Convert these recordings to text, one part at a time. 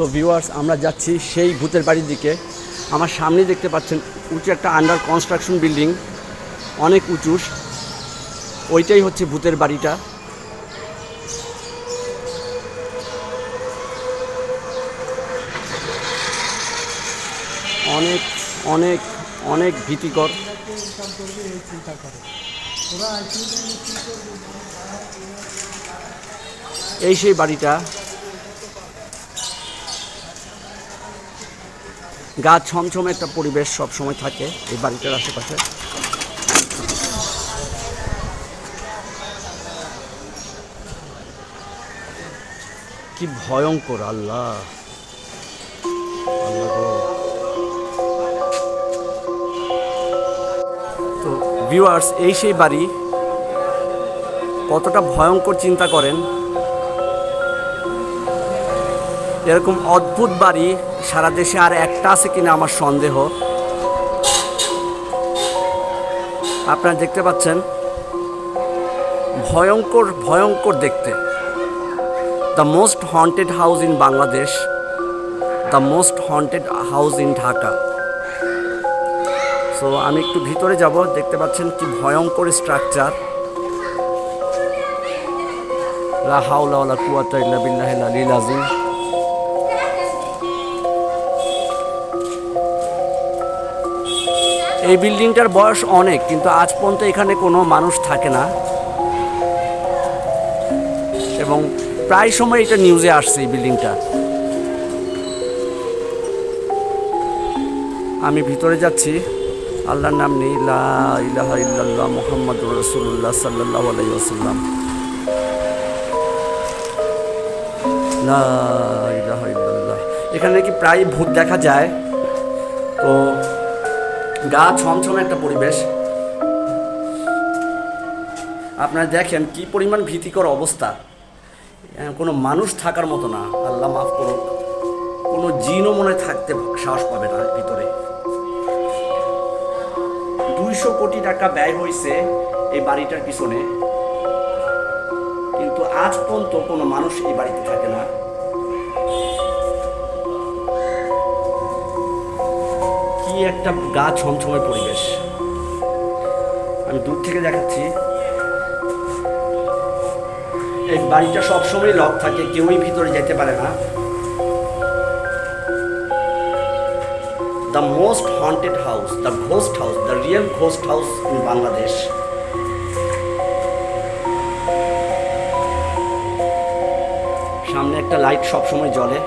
So viewers আমরা যাচ্ছি সেই ভূতের বাড়ির দিকে। আমার সামনে দেখতে পাচ্ছেন উঁচু একটা আন্ডার কনস্ট্রাকশন বিল্ডিং অনেক উঁচু। ওইটাই হচ্ছে ভূতের বাড়িটা। অনেক অনেক অনেক ভীতিকর। এই সেই বাড়িটা। গা ছমছমে একটা পরিবেশ সব সময় থাকে এই বাড়িটার আশেপাশে। কি ভয়ঙ্কর আল্লাহ। তো ভিউয়ার্স এই সেই বাড়ি কতটা ভয়ঙ্কর চিন্তা করেন। এরকম অদ্ভুত বাড়ি সারা দেশে আর একটা আছে কিনা আমার সন্দেহ। আপনারা দেখতে পাচ্ছেন, ভয়ঙ্কর ভয়ঙ্কর দেখতে। The most haunted house in Bangladesh the most haunted house in Dhaka so আমি একটু ভিতরে যাব, দেখতে পাচ্ছেন কি ভয়ঙ্কর স্ট্রাকচার লা হাওলা ওয়ালা কুওয়াতা ইল্লা বিল্লাহিল আলিল আযীম। এই বিল্ডিংটার বয়স অনেক, কিন্তু আজ পর্যন্ত এখানে কোনো মানুষ থাকে না। এবং প্রায় সময় এটা নিউজে আসছে এই বিল্ডিংটা। আমি ভিতরে যাচ্ছি। আল্লাহর নাম নেই। ইলাহা ইল্লাল্লাহ ওয়াসাল্লাম। লা ইলাহা ইল্লাল্লাহ। এখানে কি প্রায় ভূত দেখা যায়। তো গা ছমছমে একটা পরিবেশ। আপনারা দেখেন কি পরিমাণ ভীতিকর অবস্থা। কোনো মানুষ থাকার মতো না। আল্লাহ মাফ করুন কোনো জিনও মনে থাকতে সাহস পাবে না ভিতরে। দুইশো কোটি টাকা ব্যয় হয়েছে এই বাড়িটার পিছনে। কিন্তু আজ পর্যন্ত কোনো মানুষ এই বাড়িতে থাকে না। একটা গা ছমছমে পরিবেশ। আমি দূর থেকে দেখাচ্ছি। এই বাড়িটা সবসময় লক থাকে, কেউই ভিতরে যেতে পারে না। The most haunted house the ghost house the real ghost house in Bangladesh সামনে একটা লাইট সবসময় জ্বলে।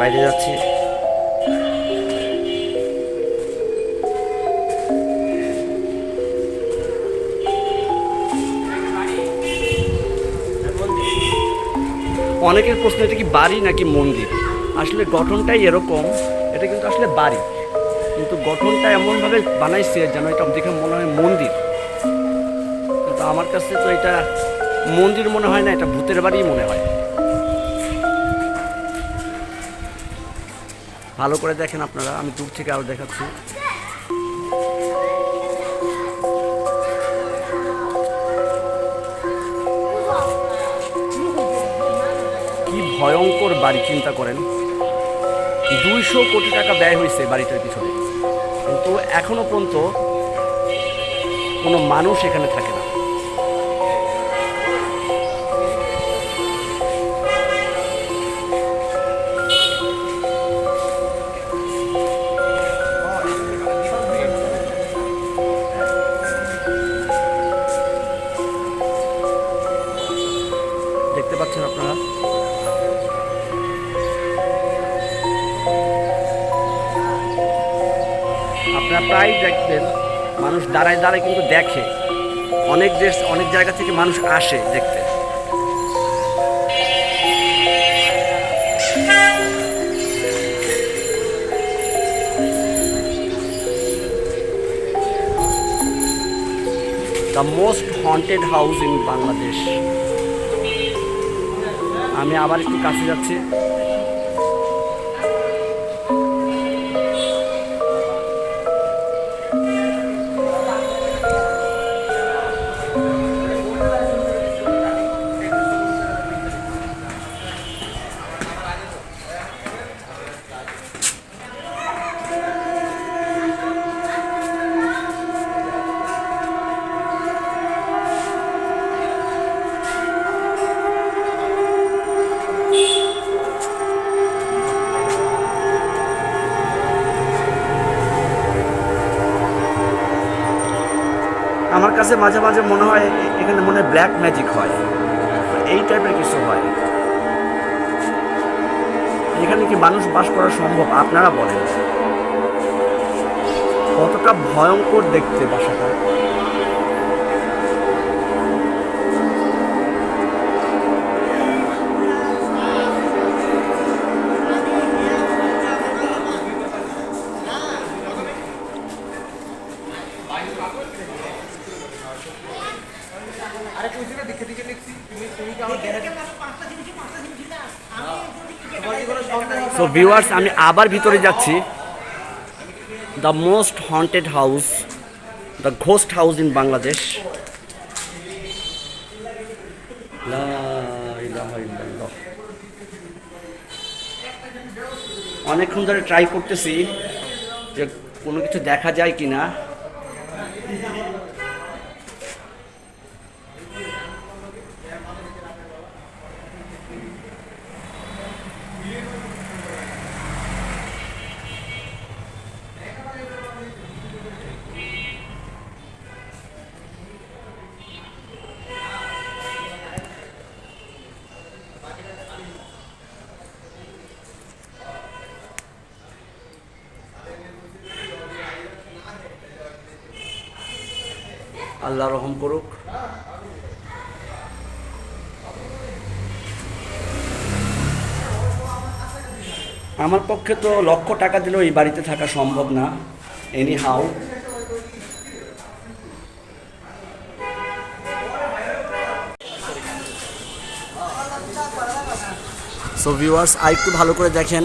বাইরে যাচ্ছি। অনেকের প্রশ্ন, এটা কি বাড়ি নাকি মন্দির? আসলে গঠনটাই এরকম, এটা কিন্তু আসলে বাড়ি। কিন্তু গঠনটা এমনভাবে বানাইছে যেন এটা দেখে মনে হয় মন্দির। কিন্তু আমার কাছে তো এটা মন্দির মনে হয় না, এটা ভূতের বাড়িই মনে হয়। ভালো করে দেখেন আপনারা, আমি দূর থেকে আরও দেখাচ্ছি। কি ভয়ঙ্কর বাড়ি চিন্তা করেন। দুইশো কোটি টাকা ব্যয় হয়েছে বাড়িটার পিছনে। কিন্তু এখনও পর্যন্ত কোনো মানুষ এখানে থাকে না। প্রায় দেখবেন মানুষ দাঁড়ায় দাঁড়ায় কিন্তু দেখে। অনেক দেশ, অনেক জায়গা থেকে মানুষ আসে দেখতে। The most haunted house in Bangladesh আমি আবার একটু কাছে যাচ্ছি। কাছে মাঝে মাঝে মনে হয় এখানে মনে হয় ব্ল্যাক ম্যাজিক হয়। এই টাইপের কিছু হয়। এখানে কি মানুষ বাস করা সম্ভব? আপনারা বলেন। কতটা ভয়ঙ্কর দেখতে বাসাটা। সো ভিউয়ার্স আমি আবার ভিতরে যাচ্ছি। The most haunted house the ghost house in Bangladesh. অনেকক্ষণ ধরে ট্রাই করতেছি যে কোনো কিছু দেখা যায় কি না আল্লাহ রহম করুক। আমার পক্ষে তো লক্ষ টাকা দিলেও এই বাড়িতে থাকা সম্ভব না এনি হাউ সো ভিউয়ার্স আর একটু ভালো করে দেখেন।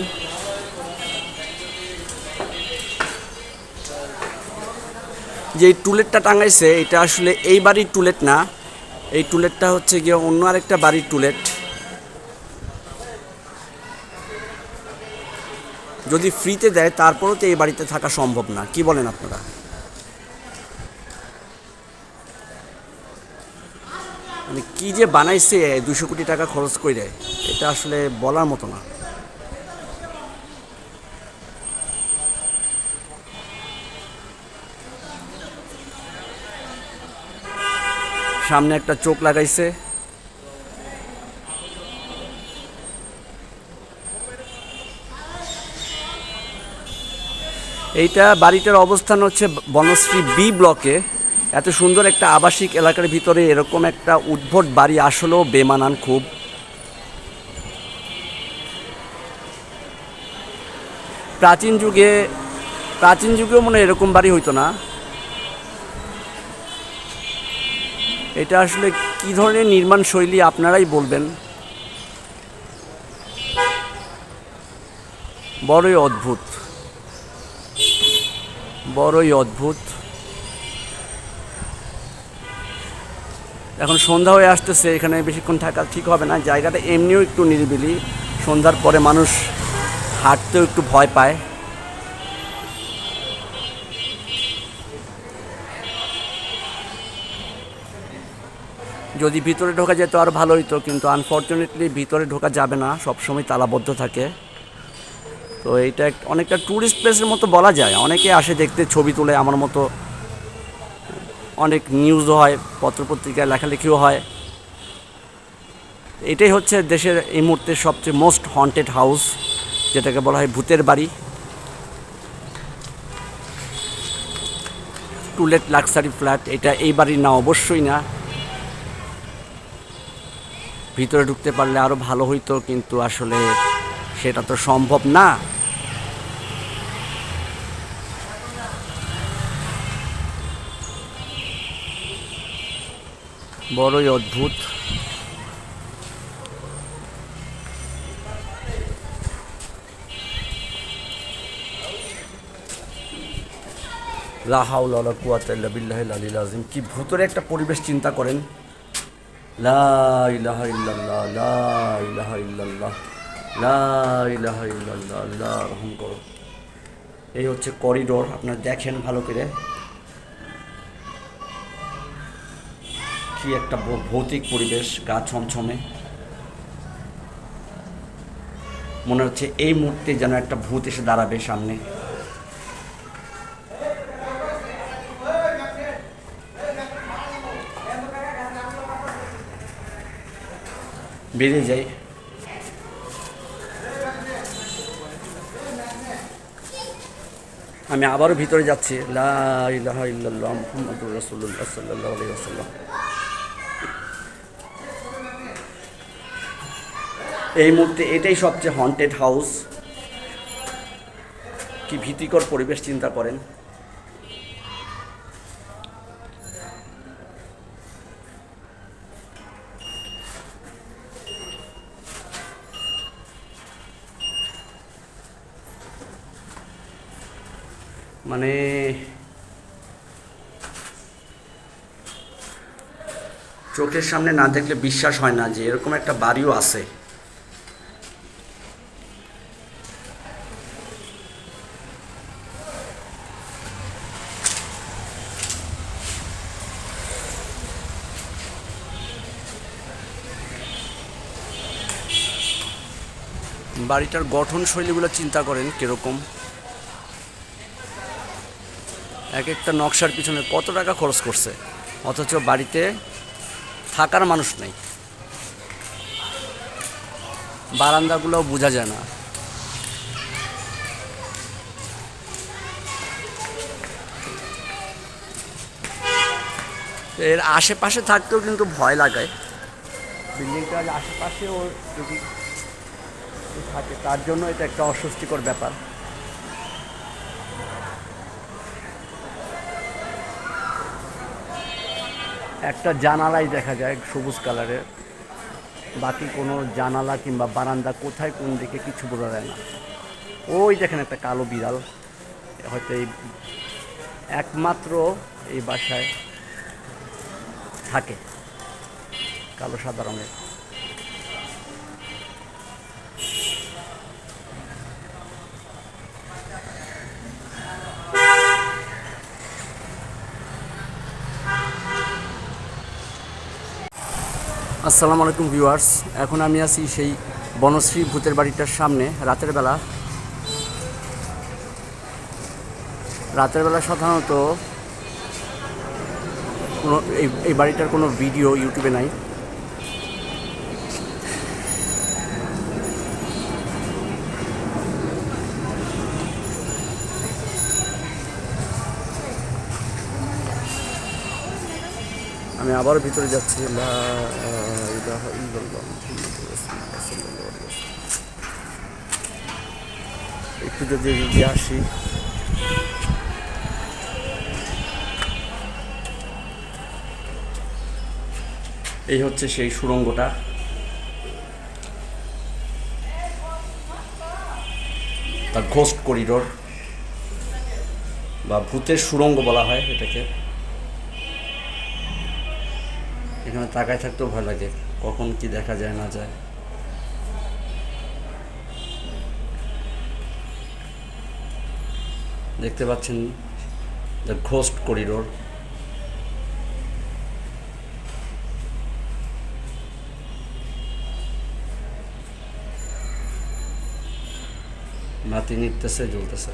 যে এই টুলেটটা টাঙাইছে, এটা আসলে এই বাড়ির টুলেট না। এই টুলেটটা হচ্ছে গিয়ে অন্য আরেকটা বাড়ির টুলেট। যদি ফ্রিতে দেয়, তারপরেও তো এই বাড়িতে থাকা সম্ভব না। কি বলেন আপনারা? মানে কি যে বানাইছে দুশো কোটি টাকা খরচ করে এটা আসলে বলার মতো না। সামনে একটা চোখ লাগাইছে। এইটা বাড়িটার অবস্থান হচ্ছে বনশ্রী বি ব্লকে। এত সুন্দর একটা আবাসিক এলাকার ভিতরে এরকম একটা উদ্ভট বাড়ি আসলেও বেমানান খুব। প্রাচীন যুগে প্রাচীন যুগেও মনে এরকম বাড়ি হইতো না। এটা আসলে কি ধরনের নির্মাণ শৈলী আপনারাই বলবেন? বড়ই অদ্ভুত। বড়ই অদ্ভুত। এখন সন্ধ্যা হয়ে আসতেছে, এখানে বেশিক্ষণ থাকা ঠিক হবে না। জায়গাটা এমনিও একটু নিরিবিলি। সন্ধ্যার পরে মানুষ হাঁটতেও একটু ভয় পায়। যদি ভিতরে ঢোকা যেত আরও ভালো হতো কিন্তু আনফর্চুনেটলি ভিতরে ঢোকা যাবে না, সবসময় তালাবদ্ধ থাকে। তো এইটা অনেকটা ট্যুরিস্ট প্লেসের মতো বলা যায়। অনেকে আসে দেখতে, ছবি তুলে, আমার মতো অনেক নিউজও হয়, পত্রপত্রিকায় লেখালেখিও হয়। এটাই হচ্ছে দেশের এই মুহূর্তে সবচেয়ে মোস্ট হন্টেড হাউস যেটাকে বলা হয় ভূতের বাড়ি। টুলেট লাক্সারি ফ্ল্যাট এটা এই বাড়ির না, অবশ্যই না। ভিতরে ঢুকতে পারলে আরও ভালো হইতো, কিন্তু আসলে সেটা তো সম্ভব না। বড়ই অদ্ভুত। লাহাউলা কুয়াতাল্লা বিল্লাহিল আলিল আজিম কি ভূতরে একটা পরিবেশ চিন্তা করেন। লা ইলাহা ইল্লাল্লাহ, লা ইলাহা ইল্লাল্লাহ, লা ইলাহা ইল্লাল্লাহ, আল্লাহ রহম করো। এই হচ্ছে করিডোর, আপনারা দেখেন ভালো করে। কি একটা ভৌতিক পরিবেশ, গা ছমছমে। মনে হচ্ছে এই মুহূর্তে যেন একটা ভূত এসে দাঁড়াবে সামনে। বেরিয়ে যাই আমি আবারও ভিতরে যাচ্ছি। লা ইলাহা ইল্লাল্লাহ মুহাম্মাদুর রাসূলুল্লাহ সাল্লাল্লাহু এই মুহূর্তে এটাই সবচেয়ে হন্টেড হাউস কি ভীতিকর পরিবেশ চিন্তা করেন মানে চোখের সামনে না দেখলে বিশ্বাস হয় না যে এরকম একটা বাড়িও আছে। বাড়িটার গঠন শৈলীগুলো চিন্তা করেন কীরকম? এক একটা নকশার পিছনে কত টাকা খরচ করছে? অথচ বাড়িতে থাকার মানুষ নেই। বারান্দাগুলোও বোঝা যায় না। এর আশেপাশে থাকতেও কিন্তু ভয় লাগায় বিল্ডিংটার আশেপাশেও যদি থাকে, তার জন্য এটা একটা অস্বস্তিকর ব্যাপার। একটা জানালাই দেখা যায় সবুজ কালারের। বাকি কোনো জানালা কিংবা বারান্দা কোথায় কোন দিকে কিছু বোঝা যায় না। ওই দেখেন একটা কালো বিড়াল। হয়তো এই একমাত্র এই বাসায় থাকে। কালো সাদা রঙের। আসসালামু আলাইকুম ভিউয়ার্স। এখন আমি আছি সেই বনশ্রী ভূতের বাড়িটার সামনে, রাতের বেলা। রাতের বেলা সাধারণত কোনো এই এই বাড়িটার কোনো ভিডিও ইউটিউবে নাই। আমি আবার ভিতরে যাচ্ছি। একটু যদি এদিকে আসি। এই হচ্ছে সেই সুড়ঙ্গটা। দ্য ঘোস্ট করিডোর বা ভূতের সুড়ঙ্গ বলা হয় এটাকে। এখানে তাকায় থাকতেও ভয় লাগে, কখন কি দেখা যায়, না যায়। দেখতে পাচ্ছেন দ্য ঘোস্ট করিডোর। বাতি নিতেছে জ্বলতেছে।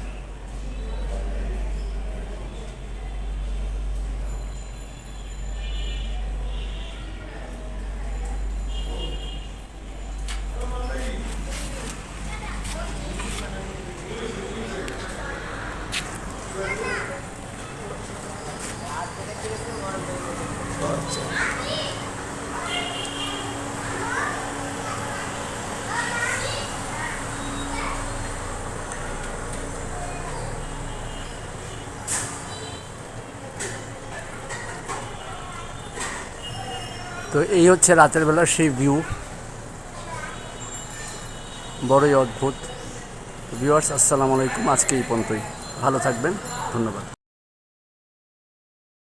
তো এই হচ্ছে রাতের বেলার সেই ভিউ বড়ই অদ্ভুত। ভিউয়ার্স আসসালামু আলাইকুম। আজকে এই পর্যন্তই। ভালো থাকবেন। ধন্যবাদ।